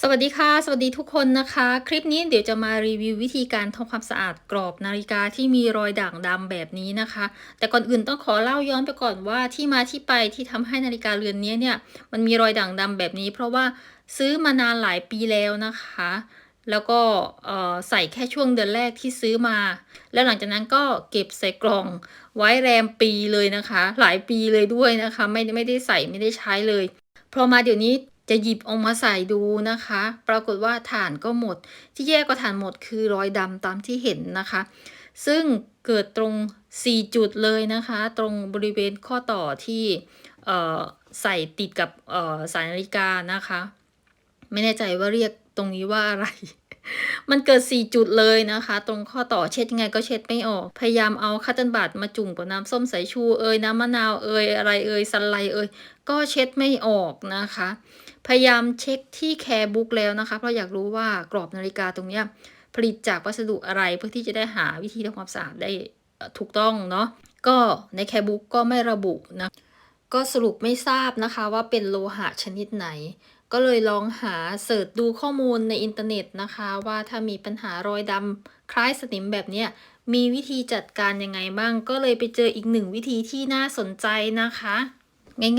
สวัสดีค่ะ สวัสดีทุกคนนะคะ คลิปนี้เดี๋ยวจะมารีวิววิธีการทำความสะอาดกรอบนาฬิกาที่มีรอยด่างดำแบบนี้นะคะ แต่ก่อนอื่นต้องขอเล่าย้อนไปก่อนว่าที่มาที่ไปที่ทำให้นาฬิกาเรือนนี้เนี่ยมันมีรอยด่างดำแบบนี้ เพราะว่าซื้อมานานหลายปีแล้วนะคะ แล้วก็ใส่แค่ช่วงเดือนแรกที่ซื้อมา แล้วหลังจากนั้นก็เก็บใส่กล่องไว้แรมปีเลยนะคะ หลายปีเลยด้วยนะคะ ไม่ไม่ได้ใส่ไม่ได้ใช้เลยพอมาเดี๋ยวนี้ จะหยิบออกมาใส่ดูนะคะ ปรากฏว่าฐานก็หมด ที่แยกก็ฐานหมดคือรอยดำตามที่เห็นนะคะ ซึ่งเกิดตรง 4 จุดเลยนะคะ ตรงบริเวณข้อต่อที่ใส่ติดกับสายนาฬิกานะคะ ไม่แน่ใจว่าเรียกตรงนี้ว่าอะไร มันเกิด 4 จุดเลยนะคะ ตรงข้อต่อเช็ดยังไงก็เช็ดไม่ออก พยายามเอาคัตเติลบัตมาจุ่มกับน้ำส้มสายชูเอยน้ำมะนาวเอยอะไรเอยสันไลเอยก็เช็ดไม่ออกนะคะ พยายามเช็คที่แคร์บุ๊กแล้วนะคะ เพราะอยากรู้ว่ากรอบนาฬิกาตรงนี้ผลิตจากวัสดุอะไรเพื่อที่จะได้หาวิธีทำความสะอาดได้ถูกต้องเนาะก็ในแคร์บุ๊กก็ไม่ระบุนะก็สรุปไม่ทราบนะคะว่าเป็นโลหะชนิดไหน ก็เลยลองหาเสิร์ชดูข้อมูลในอินเทอร์เน็ตนะคะ ว่าถ้ามีปัญหารอยดำคล้ายสนิมแบบนี้มีวิธีจัดการยังไงบ้าง ก็เลยไปเจออีกหนึ่งวิธีที่น่าสนใจนะคะ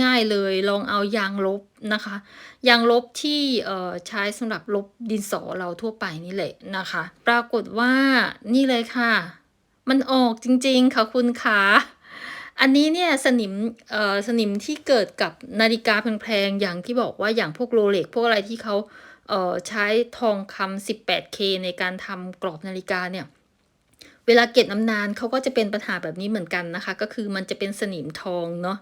ง่ายๆเลยลองเอายางลบนะคะ ยางลบที่ใช้สำหรับลบดินสอเราทั่วไปนี่แหละนะคะ ปรากฏว่านี่เลยค่ะ มันออกจริงๆค่ะคุณขา อันนี้เนี่ยสนิมเอ่อสนิมที่เกิดกับนาฬิกาแพงๆอย่างที่บอกว่าอย่างพวกโรเล็กพวกอะไรที่เขาเอ่อใช้ทองคำ 18K ในการทำกรอบนาฬิกาเนี่ยเวลาเก็บน้ำนานเขาก็จะเป็นปัญหาแบบนี้เหมือนกันนะคะ ก็คือมันจะเป็นสนิมทองเนาะ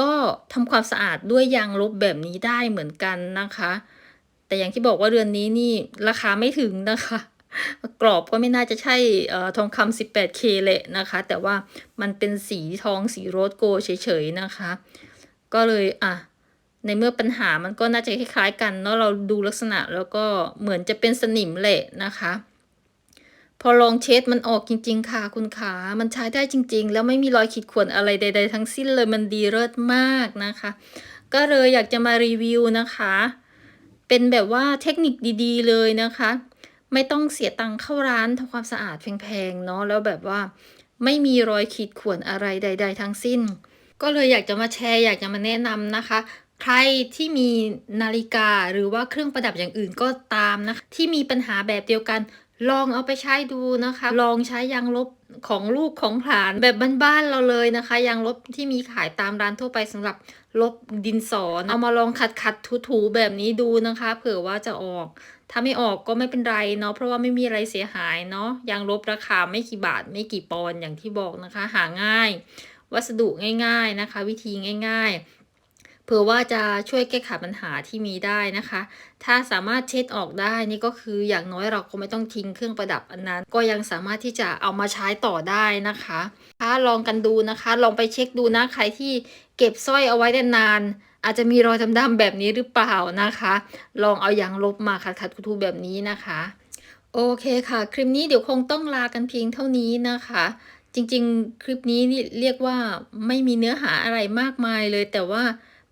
ก็ทำความสะอาดด้วยยางลบแบบนี้ได้เหมือนกันนะคะ แต่อย่างที่บอกว่าเรือนนี้นี่ราคาไม่ถึงนะคะ กรอบก็ไม่น่าจะใช่ทองคำ 18K เลยนะคะ แต่ว่ามันเป็นสีทองสีโรสโกเฉยๆนะคะ ก็เลยอะในเมื่อปัญหามันก็น่าจะคล้ายๆกันเนาะเราดูลักษณะแล้วก็เหมือนจะเป็นสนิมแหละนะคะ พอลองเช็ดมันออกจริง ๆ ค่ะคุณขามันใช้ได้จริง ๆ แล้วไม่มีรอยขีดข่วนอะไรใด ๆ ทั้งสิ้นเลยมันดีเลิศมากนะคะ ก็เลยอยากจะมารีวิวนะคะ เป็นแบบว่าเทคนิคดี ๆ เลยนะคะ ไม่ต้องเสียตังค์เข้าร้านทำความสะอาดแพงๆเนาะแล้วแบบว่าไม่มีรอยขีดข่วนอะไรใด ๆ ทั้งสิ้น ก็เลยอยากจะมาแชร์ อยากจะมาแนะนำนะคะ ใครที่มีนาฬิกาหรือว่าเครื่องประดับอย่างอื่นก็ตามนะที่มีปัญหาแบบเดียวกัน ลองเอาไปใช้ดูนะคะ ลองใช้ยางลบของลูกของผานแบบบ้านๆเราเลยนะคะยางลบที่มีขายตามร้านทั่วไปสำหรับลบดินสอนเอามาลองขัดขัดถูๆแบบนี้ดูนะคะ เผื่อว่าจะออก ถ้าไม่ออกก็ไม่เป็นไรเนาะเพราะว่าไม่มีอะไรเสียหายเนาะยางลบราคาไม่กี่บาทไม่กี่ปอนอย่างที่บอกนะคะ หาง่าย วัสดุง่าย ๆนะคะ วิธีง่าย ๆเผื่อว่าจะช่วยแก้ไขปัญหาที่มีได้นะคะ ถ้าสามารถเช็ดออกได้นี่ก็คืออย่างน้อยเราก็ไม่ต้องทิ้งเครื่องประดับอันนั้น ก็ยังสามารถที่จะเอามาใช้ต่อได้นะคะถ้าลองกันดูนะคะ ลองไปเช็คดูนะใครที่เก็บสร้อยเอาไว้นาน อาจจะมีรอยดำๆแบบนี้หรือเปล่านะคะ ลองเอายางลบมาขัดๆทูแบบนี้นะคะ โอเคค่ะ คลิปนี้เดี๋ยวคงต้องลากันเพียงเท่านี้นะคะ จริงๆ คลิปนี้นี่เรียกว่าไม่มีเนื้อหาอะไรมากมายเลยแต่ว่า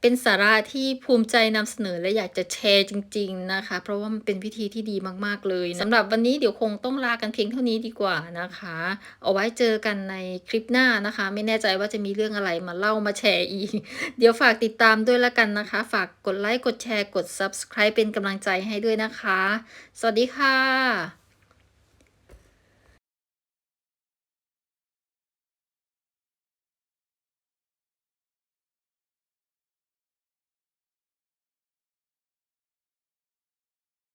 เป็นสาระที่ภูมิใจนำเสนอและอยากจะแชร์จริง ๆนะคะ เพราะว่ามันเป็นวิธีที่ดีมากๆเลยสำหรับวันนี้เดี๋ยวคงต้องลากันเพียงเท่านี้ดีกว่านะคะ เอาไว้เจอกันในคลิปหน้านะคะ ไม่แน่ใจว่าจะมีเรื่องอะไรมาเล่ามาแชร์อีก เดี๋ยวฝากติดตามด้วยละกันนะคะ ฝากกดไลค์กดแชร์กด subscribe เป็นกำลังใจให้ด้วยนะคะ สวัสดีค่ะ